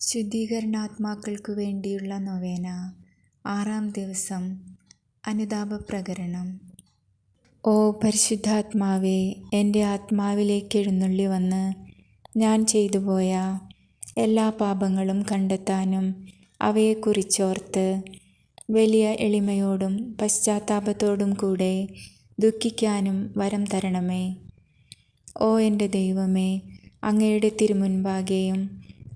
ശുദ്ധീകരണാത്മാക്കൾക്കു വേണ്ടിയുള്ള നൊവേന. ആറാം ദിവസം. അനുതാപ പ്രകരണം ഓ പരിശുദ്ധാത്മാവേ എന്റെ ആത്മാവിലേക്ക് എഴുന്നള്ളി വന്ന് ഞാൻ ചെയ്തുപോയ എല്ലാ പാപങ്ങളും കണ്ടെത്താനും അവയെക്കുറിച്ചോർത്ത് വലിയ എളിമയോടും പശ്ചാത്താപത്തോടും കൂടെ ദുഃഖിക്കാനും വരം തരണമേ. ഓ എന്റെ ദൈവമേ അങ്ങയുടെ തിരുമുൻപാകെയും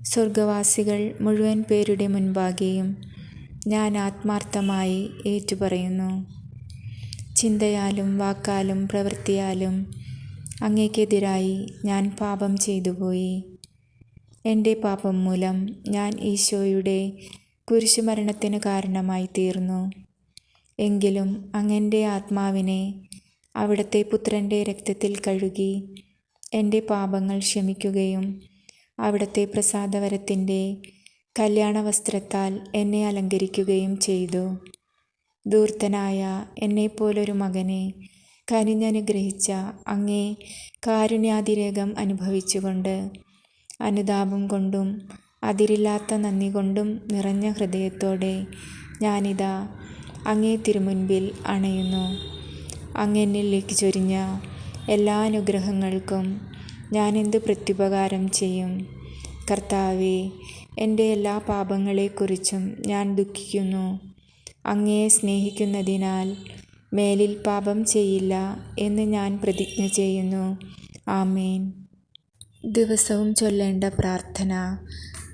സ്വർഗവാസികൾ മുഴുവൻ പേരുടെ മുൻപാകെയും ഞാൻ ആത്മാർത്ഥമായി ഏറ്റുപറയുന്നു. ചിന്തയാലും വാക്കാലും പ്രവൃത്തിയാലും അങ്ങേക്കെതിരായി ഞാൻ പാപം ചെയ്തുപോയി. എന്റെ പാപം മൂലം ഞാൻ ഈശോയുടെ കുരിശുമരണത്തിന് കാരണമായി തീർന്നു. എങ്കിലും അങ്ങന്റെ ആത്മാവിനെ അവിടുത്തെ പുത്രന്റെ രക്തത്തിൽ കഴുകി എന്റെ പാപങ്ങൾ ക്ഷമിക്കുകയും അവിടുത്തെ പ്രസാദവരത്തിന്റെ കല്യാണ വസ്ത്രത്താൽ എന്നെ അലങ്കരിക്കുകയും ചെയ്തു. ധൂർത്തനായ എന്നെപ്പോലൊരു മകനെ കനിഞ്ഞനുഗ്രഹിച്ച അങ്ങേ കാരുണ്യാതിരേകം അനുഭവിച്ചുകൊണ്ട് അനുതാപം കൊണ്ടും അതിരില്ലാത്ത നന്ദി കൊണ്ടും നിറഞ്ഞ ഹൃദയത്തോടെ ഞാനിതാ അങ്ങേ തിരുമുൻപിൽ അണയുന്നു. അങ്ങെന്നിലേക്ക് ചൊരിഞ്ഞ എല്ലാ അനുഗ്രഹങ്ങൾക്കും ഞാനെന്ത് പ്രത്യുപകാരം ചെയ്യും? കർത്താവേ എന്റെ എല്ലാ പാപങ്ങളെക്കുറിച്ചും ഞാൻ ദുഃഖിക്കുന്നു. അങ്ങയെ സ്നേഹിക്കുന്നതിനാൽ മേലിൽ പാപം ചെയ്യില്ല എന്ന് ഞാൻ പ്രതിജ്ഞ ചെയ്യുന്നു. ആമേൻ. ദിവസവും ചൊല്ലേണ്ട പ്രാർത്ഥന.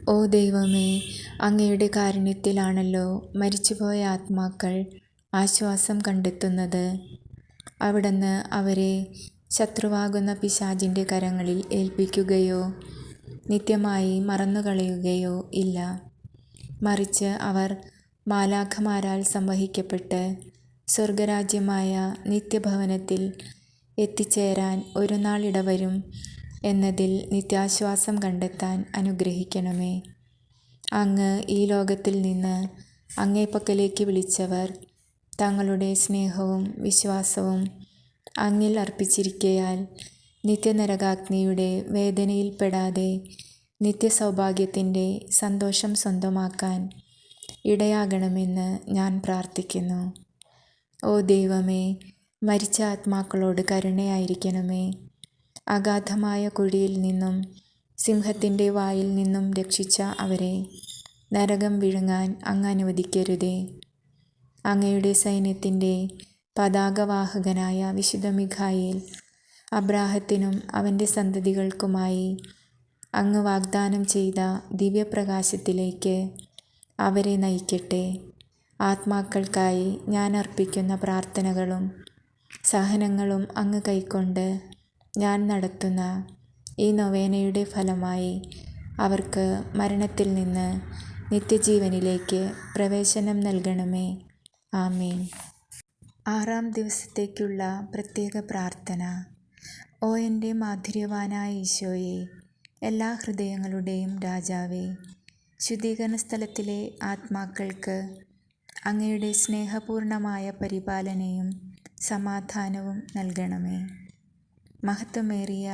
ഓ ദൈവമേ അങ്ങയുടെ കാരുണ്യത്തിലാണല്ലോ മരിച്ചുപോയ ആത്മാക്കൾ ആശ്വാസം കണ്ടെത്തുന്നത്. അവിടുന്ന് അവരെ ശത്രുവാകുന്ന പിശാചിന്റെ കരങ്ങളിൽ ഏൽപ്പിക്കുകയോ നിത്യമായി മറന്നുകളയുകയോ ഇല്ല. മറിച്ച് അവർ മാലാഖമാരാൽ സംവഹിക്കപ്പെട്ട് സ്വർഗരാജ്യമായ നിത്യഭവനത്തിൽ എത്തിച്ചേരാൻ ഒരു നാളിടവരും എന്നതിൽ നിത്യാശ്വാസം കണ്ടെത്താൻ അനുഗ്രഹിക്കണമേ. അങ്ങ് ഈ ലോകത്തിൽ നിന്ന് അങ്ങേപ്പക്കലേക്ക് വിളിച്ചവർ തങ്ങളുടെ സ്നേഹവും വിശ്വാസവും അങ്ങിൽ അർപ്പിച്ചിരിക്കയാൽ നിത്യനരകാഗ്നിയുടെ വേദനയിൽപ്പെടാതെ നിത്യസൗഭാഗ്യത്തിന്റെ സന്തോഷം സ്വന്തമാക്കാൻ ഇടയാകണമെന്ന് ഞാൻ പ്രാർത്ഥിക്കുന്നു. ഓ ദൈവമേ മരിച്ച ആത്മാക്കളോട് കരുണയായിരിക്കണമേ. അഗാധമായ കുഴിയിൽ നിന്നും സിംഹത്തിന്റെ വായിൽ നിന്നും രക്ഷിച്ച അവരെ നരകം വിഴുങ്ങാൻ അങ്ങ് അനുവദിക്കരുതേ. അങ്ങയുടെ സൈന്യത്തിന്റെ പതാകവാഹകനായ വിശുദ്ധ മിഖായേൽ അബ്രാഹത്തിനും അവന്റെ സന്തതികൾക്കുമായി അങ്ങ് വാഗ്ദാനം ചെയ്ത ദിവ്യപ്രകാശത്തിലേക്ക് അവരെ നയിക്കട്ടെ. ആത്മാക്കൾക്കായി ഞാൻ അർപ്പിക്കുന്ന പ്രാർത്ഥനകളും സഹനങ്ങളും അങ്ങ് കൈക്കൊണ്ട് ഞാൻ നടത്തുന്ന ഈ നൊവേനയുടെ ഫലമായി അവർക്ക് മരണത്തിൽ നിന്ന് നിത്യജീവനിലേക്ക് പ്രവേശനം നൽകണമേ. ആമേൻ. ആറാം ദിവസത്തേക്കുള്ള പ്രത്യേക പ്രാർത്ഥന. ഓ എന്റെ മാധുര്യവാനായ ഈശോയെ എല്ലാ ഹൃദയങ്ങളുടെയും രാജാവേ ശുദ്ധീകരണ സ്ഥലത്തിലെ ആത്മാക്കൾക്ക് അങ്ങയുടെ സ്നേഹപൂർണമായ പരിപാലനയും സമാധാനവും നൽകണമേ. മഹത്വമേറിയ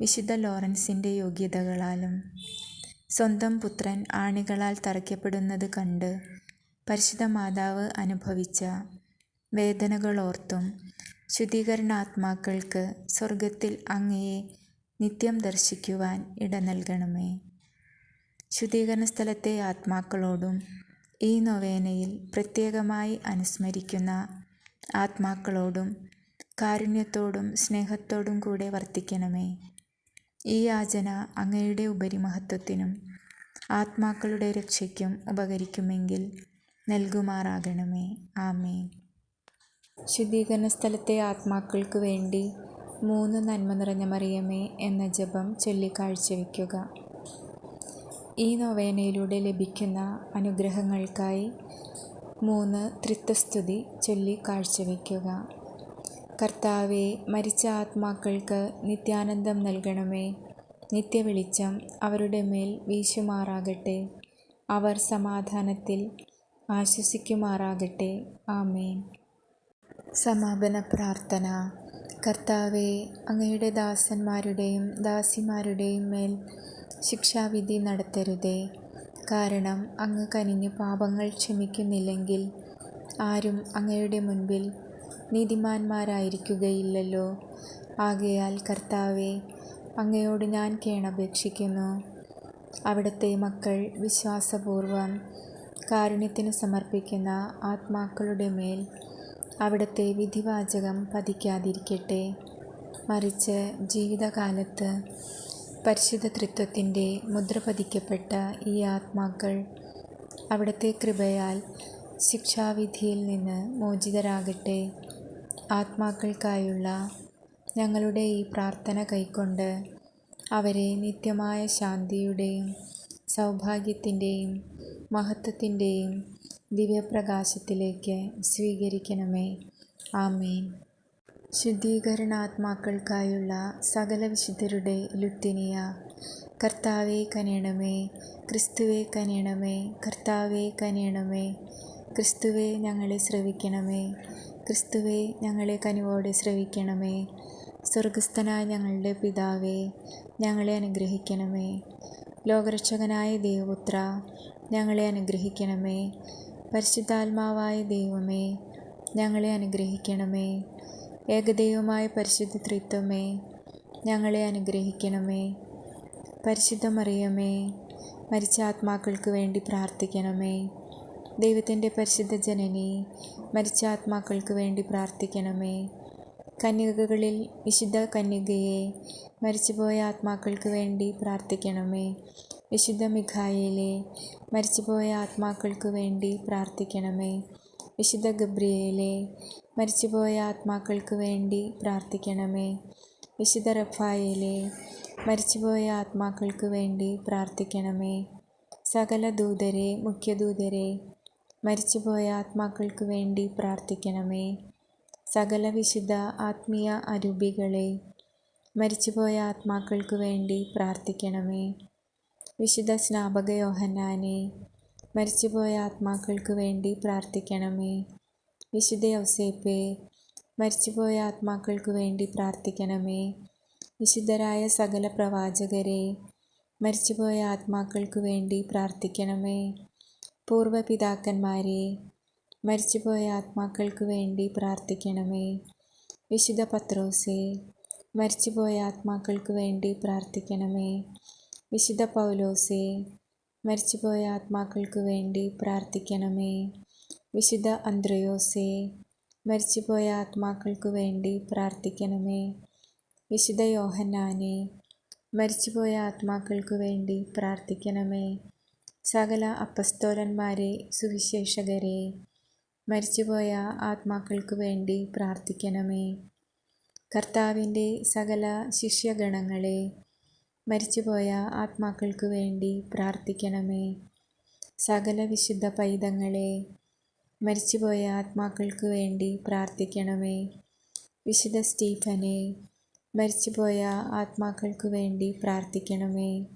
വിശുദ്ധ ലോറൻസിന്റെ യോഗ്യതകളാലും സ്വന്തം പുത്രൻ ആണികളാൽ തറയ്ക്കപ്പെടുന്നത് കണ്ട് പരിശുദ്ധ മാതാവ് അനുഭവിച്ച വേദനകളോർത്തും ശുദ്ധീകരണാത്മാക്കൾക്ക് സ്വർഗത്തിൽ അങ്ങയെ നിത്യം ദർശിക്കുവാൻ ഇട നൽകണമേ ശുദ്ധീകരണ സ്ഥലത്തെ ആത്മാക്കളോടും ഈ നൊവേനയിൽ പ്രത്യേകമായി അനുസ്മരിക്കുന്ന ആത്മാക്കളോടും കാരുണ്യത്തോടും സ്നേഹത്തോടും കൂടെ വർത്തിക്കണമേ. ഈ യാചന അങ്ങയുടെ ഉപരിമഹത്വത്തിനും ആത്മാക്കളുടെ രക്ഷയ്ക്കും ഉപകരിക്കുമെങ്കിൽ നൽകുമാറാകണമേ. ആമേൻ. ശുദ്ധീകരണ സ്ഥലത്തെ ആത്മാക്കൾക്ക് വേണ്ടി മൂന്ന് നന്മ നിറഞ്ഞ മറിയമേ എന്ന ജപം ചൊല്ലി കാഴ്ചവെക്കുക ഈ നൊവേനയിലൂടെ ലഭിക്കുന്ന അനുഗ്രഹങ്ങൾക്കായി മൂന്ന് ത്രിത്വസ്തുതി ചൊല്ലി കാഴ്ചവെക്കുക കർത്താവെ മരിച്ച ആത്മാക്കൾക്ക് നിത്യാനന്ദം നൽകണമേ. നിത്യവെളിച്ചം അവരുടെ മേൽ വീശുമാറാകട്ടെ. അവർ സമാധാനത്തിൽ ആശ്വസിക്കുമാറാകട്ടെ. ആമേൻ. സമാപന പ്രാർത്ഥന. കർത്താവെ അങ്ങയുടെ ദാസന്മാരുടെയും ദാസിമാരുടെയും മേൽ ശിക്ഷാവിധി നടത്തരുതേ. കാരണം അങ്ങ് കനിഞ്ഞ് പാപങ്ങൾ ക്ഷമിക്കുന്നില്ലെങ്കിൽ ആരും അങ്ങയുടെ മുൻപിൽ നീതിമാന്മാരായിരിക്കുകയില്ലല്ലോ. ആകയാൽ കർത്താവെ അങ്ങയോട് ഞാൻ കേണപേക്ഷിക്കുന്നു. അവിടുത്തെ മക്കൾ വിശ്വാസപൂർവം കാരുണ്യത്തിന് സമർപ്പിക്കുന്ന ആത്മാക്കളുടെ മേൽ അവിടുത്തെ വിധിവാചകം പതിക്കാതിരിക്കട്ടെ. മറിച്ച് ജീവിതകാലത്ത് പരിശുദ്ധ തൃത്വത്തിന്റെ മുദ്ര പതിക്കപ്പെട്ട ഈ ആത്മാക്കൾ അവിടുത്തെ കൃപയാൽ ശിക്ഷാവിധിയിൽ നിന്ന് മോചിതരാകട്ടെ. ആത്മാക്കൾക്കായുള്ള ഞങ്ങളുടെ ഈ പ്രാർത്ഥന കൈക്കൊണ്ട് അവരെ നിത്യമായ ശാന്തിയുടെയും സൗഭാഗ്യത്തിന്റെയും മഹത്വത്തിന്റെയും ദിവ്യപ്രകാശത്തിലേക്ക് സ്വീകരിക്കണമേ. ആമേൻ. ശുദ്ധീകരണാത്മാക്കൾക്കായുള്ള സകല വിശുദ്ധരുടെ ലുത്തിനിയ. കർത്താവെ കനിയണമേ. ക്രിസ്തുവെ കനിയണമേ. കർത്താവെ കനിയണമേ. ക്രിസ്തുവെ ഞങ്ങളെ ശ്രവിക്കണമേ. ക്രിസ്തുവെ ഞങ്ങളെ കനിവോടെ ശ്രവിക്കണമേ. സ്വർഗസ്ഥനായ ഞങ്ങളുടെ പിതാവേ ഞങ്ങളെ അനുഗ്രഹിക്കണമേ. ലോകരക്ഷകനായ ദേവപുത്ര ഞങ്ങളെ അനുഗ്രഹിക്കണമേ. പരിശുദ്ധാത്മാവായ ദൈവമേ ഞങ്ങളെ അനുഗ്രഹിക്കണമേ. ഏകദൈവമായ പരിശുദ്ധ ത്രിത്വമേ ഞങ്ങളെ അനുഗ്രഹിക്കണമേ. പരിശുദ്ധമറിയമേ മരിച്ച ആത്മാക്കൾക്ക് വേണ്ടി പ്രാർത്ഥിക്കണമേ. ദൈവത്തിന്റെ പരിശുദ്ധ ജനനി മരിച്ച ആത്മാക്കൾക്ക് വേണ്ടി പ്രാർത്ഥിക്കണമേ. കന്യകകളിൽ വിശുദ്ധ കന്യകയെ മരിച്ചുപോയ ആത്മാക്കൾക്ക് വേണ്ടി പ്രാർത്ഥിക്കണമേ. വിശുദ്ധ മിഖായിലെ മരിച്ചുപോയ ആത്മാക്കൾക്കു വേണ്ടി പ്രാർത്ഥിക്കണമേ. വിശുദ്ധ ഗബ്രിയേലേ മരിച്ചുപോയ ആത്മാക്കൾക്കു വേണ്ടി പ്രാർത്ഥിക്കണമേ. വിശുദ്ധ റഫായിലെ മരിച്ചുപോയ ആത്മാക്കൾക്കു വേണ്ടി പ്രാർത്ഥിക്കണമേ. സകല ദൂതരെ മുഖ്യദൂതരെ മരിച്ചുപോയ ആത്മാക്കൾക്കു വേണ്ടി പ്രാർത്ഥിക്കണമേ. സകല വിശുദ്ധ ആത്മീയ അരൂപികളെ മരിച്ചുപോയ ആത്മാക്കൾക്കു വേണ്ടി പ്രാർത്ഥിക്കണമേ. വിശുദ്ധ സ്നാപക യോഹന്നാനെ മരിച്ചുപോയ ആത്മാക്കൾക്ക് വേണ്ടി പ്രാർത്ഥിക്കണമേ. വിശുദ്ധ ഔസേപ്പെ മരിച്ചുപോയ ആത്മാക്കൾക്ക് വേണ്ടി പ്രാർത്ഥിക്കണമേ. വിശുദ്ധരായ സകല പ്രവാചകരെ മരിച്ചുപോയ ആത്മാക്കൾക്ക് വേണ്ടി പ്രാർത്ഥിക്കണമേ. പൂർവപിതാക്കന്മാരെ മരിച്ചുപോയ ആത്മാക്കൾക്ക് വേണ്ടി പ്രാർത്ഥിക്കണമേ. വിശുദ്ധ പത്രോസെ മരിച്ചുപോയ ആത്മാക്കൾക്ക് വേണ്ടി പ്രാർത്ഥിക്കണമേ. വിശുദ്ധ പൗലോസെ മരിച്ചുപോയ ആത്മാക്കൾക്ക് വേണ്ടി പ്രാർത്ഥിക്കണമേ. വിശുദ്ധ അന്ത്രയോസെ മരിച്ചുപോയ ആത്മാക്കൾക്ക് വേണ്ടി പ്രാർത്ഥിക്കണമേ. വിശുദ്ധ യോഹന്നാനെ മരിച്ചുപോയ ആത്മാക്കൾക്ക് വേണ്ടി പ്രാർത്ഥിക്കണമേ. സകല അപ്പസ്തോലന്മാരെ സുവിശേഷകരെ മരിച്ചുപോയ ആത്മാക്കൾക്ക് വേണ്ടി പ്രാർത്ഥിക്കണമേ. കർത്താവിന്റെ സകല ശിഷ്യഗണങ്ങളെ മരിച്ചുപോയ ആത്മാക്കൾക്ക് വേണ്ടി പ്രാർത്ഥിക്കണമേ. സകല വിശുദ്ധ പൈതങ്ങളെ മരിച്ചുപോയ ആത്മാക്കൾക്ക് വേണ്ടി പ്രാർത്ഥിക്കണമേ. വിശുദ്ധ സ്റ്റീഫനെ മരിച്ചുപോയ ആത്മാക്കൾക്ക് വേണ്ടി പ്രാർത്ഥിക്കണമേ.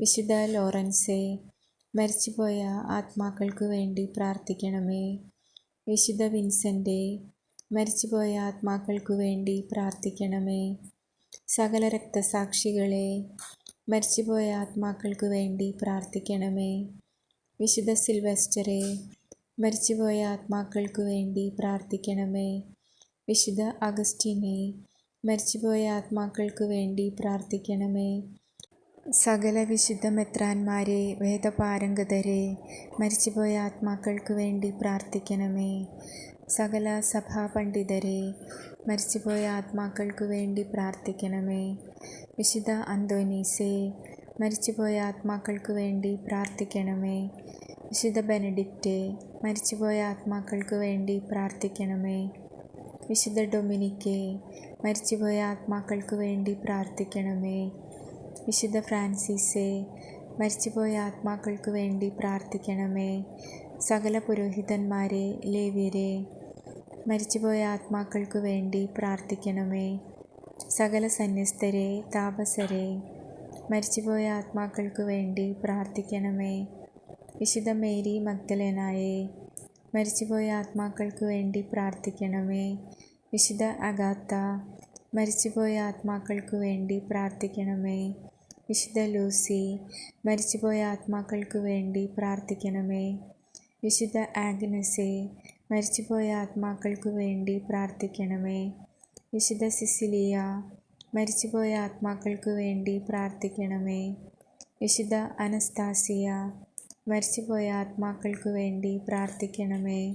വിശുദ്ധ ലോറൻസെ മരിച്ചുപോയ ആത്മാക്കൾക്ക് വേണ്ടി പ്രാർത്ഥിക്കണമേ. വിശുദ്ധ വിൻസെന്റെ മരിച്ചുപോയ ആത്മാക്കൾക്ക് വേണ്ടി പ്രാർത്ഥിക്കണമേ. സകല രക്തസാക്ഷികളെ മരിച്ചുപോയ ആത്മാക്കൾക്ക് വേണ്ടി പ്രാർത്ഥിക്കണമേ. വിശുദ്ധ സിൽവസ്റ്ററെ മരിച്ചുപോയ ആത്മാക്കൾക്ക് വേണ്ടി പ്രാർത്ഥിക്കണമേ. വിശുദ്ധ അഗസ്റ്റിനെ മരിച്ചുപോയ ആത്മാക്കൾക്ക് വേണ്ടി പ്രാർത്ഥിക്കണമേ. സകല വിശുദ്ധ മെത്രാന്മാരെ വേദപാരംഗതരെ മരിച്ചുപോയ ആത്മാക്കൾക്ക് വേണ്ടി പ്രാർത്ഥിക്കണമേ. സകല സഭാപണ്ഡിതരെ മരിച്ചുപോയ ആത്മാക്കൾക്ക് വേണ്ടി പ്രാർത്ഥിക്കണമേ. വിശുദ്ധ അന്തോനീസേ മരിച്ചുപോയ ആത്മാക്കൾക്ക് വേണ്ടി പ്രാർത്ഥിക്കണമേ. വിശുദ്ധ ബെനഡിക്റ്റേ മരിച്ചുപോയ ആത്മാക്കൾക്ക് വേണ്ടി പ്രാർത്ഥിക്കണമേ. വിശുദ്ധ ഡൊമിനിക്കെ മരിച്ചുപോയ ആത്മാക്കൾക്ക് വേണ്ടി പ്രാർത്ഥിക്കണമേ. വിശുദ്ധ ഫ്രാൻസിസേ മരിച്ചുപോയ ആത്മാക്കൾക്ക് വേണ്ടി പ്രാർത്ഥിക്കണമേ. സകല പുരോഹിതന്മാരെ ലേവ്യരെ മരിച്ചുപോയ ആത്മാക്കൾക്ക് വേണ്ടി പ്രാർത്ഥിക്കണമേ. സകല സന്യസ്തരെ താപസരെ മരിച്ചുപോയ ആത്മാക്കൾക്ക് വേണ്ടി പ്രാർത്ഥിക്കണമേ. വിശുദ്ധ മേരി മഗ്ദലേനായെ മരിച്ചുപോയ ആത്മാക്കൾക്ക് വേണ്ടി പ്രാർത്ഥിക്കണമേ. വിശുദ്ധ അഗാത്ത മരിച്ചുപോയ ആത്മാക്കൾക്ക് വേണ്ടി പ്രാർത്ഥിക്കണമേ. വിശുദ്ധ ലൂസി മരിച്ചുപോയ ആത്മാക്കൾക്ക് വേണ്ടി പ്രാർത്ഥിക്കണമേ. വിശുദ്ധ ആഗ്നസെ മരിച്ചുപോയ ആത്മാക്കൾക്ക് വേണ്ടി പ്രാർത്ഥിക്കണമേ. വിശുദ്ധ സിസിലിയ മരിച്ചുപോയ ആത്മാക്കൾക്ക് വേണ്ടി പ്രാർത്ഥിക്കണമേ. വിശുദ്ധ അനസ്താസിയ മരിച്ചുപോയ ആത്മാക്കൾക്ക് വേണ്ടി പ്രാർത്ഥിക്കണമേ.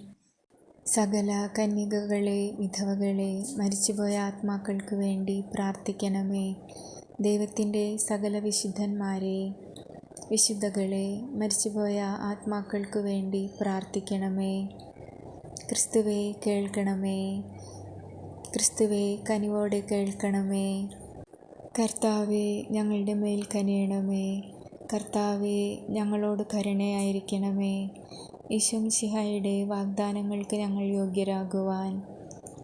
സകല കന്യകകളെ വിധവകളെ മരിച്ചുപോയ ആത്മാക്കൾക്ക് വേണ്ടി പ്രാർത്ഥിക്കണമേ. ദൈവത്തിന്റെ സകല വിശുദ്ധന്മാരെ വിശുദ്ധകളെ മരിച്ചുപോയ ആത്മാക്കൾക്ക് വേണ്ടി പ്രാർത്ഥിക്കണമേ. ക്രിസ്തുവെ കേൾക്കണമേ. ക്രിസ്തുവേ കനിവോടെ കേൾക്കണമേ. കർത്താവെ ഞങ്ങളുടെ മേൽ കനിയണമേ. കർത്താവെ ഞങ്ങളോട് കരുണയായിരിക്കണമേ. ഈശോമിശിഹായുടെ വാഗ്ദാനങ്ങൾക്ക് ഞങ്ങൾ യോഗ്യരാകുവാൻ.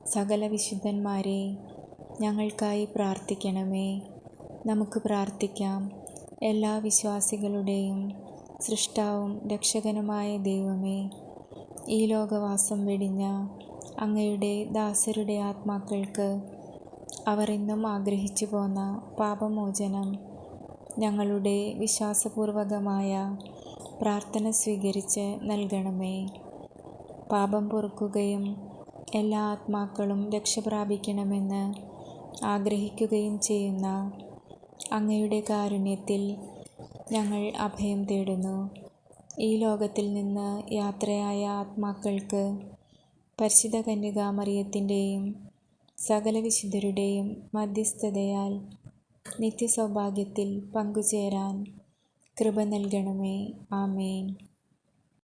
സകല വിശുദ്ധന്മാരെ ഞങ്ങൾക്കായി പ്രാർത്ഥിക്കണമേ. നമുക്ക് പ്രാർത്ഥിക്കാം. എല്ലാ വിശ്വാസികളുടെയും സൃഷ്ടാവും രക്ഷകനുമായ ദൈവമേ. ഈ ലോകവാസം വെടിഞ്ഞ അങ്ങയുടെ ദാസരുടെ ആത്മാക്കൾക്ക് അവർ ഇന്നും ആഗ്രഹിച്ചു പോന്ന പാപമോചനം ഞങ്ങളുടെ വിശ്വാസപൂർവകമായ പ്രാർത്ഥന സ്വീകരിച്ച് നൽകണമേ. പാപം പൊറുക്കുകയും എല്ലാ ആത്മാക്കളും രക്ഷപ്രാപിക്കണമെന്ന് ആഗ്രഹിക്കുകയും ചെയ്യുന്ന അങ്ങയുടെ കാരുണ്യത്തിൽ ഞങ്ങൾ അഭയം തേടുന്നു. ഈ ലോകത്തിൽ നിന്ന് യാത്രയായ ആത്മാക്കൾക്ക് പരിശുദ്ധ കന്യകാമറിയത്തിന്റെയും സകല വിശുദ്ധരുടെയും മധ്യസ്ഥതയാൽ നിത്യസൗഭാഗ്യത്തിൽ പങ്കുചേരാൻ കൃപ നൽകണമേ. ആമേൻ.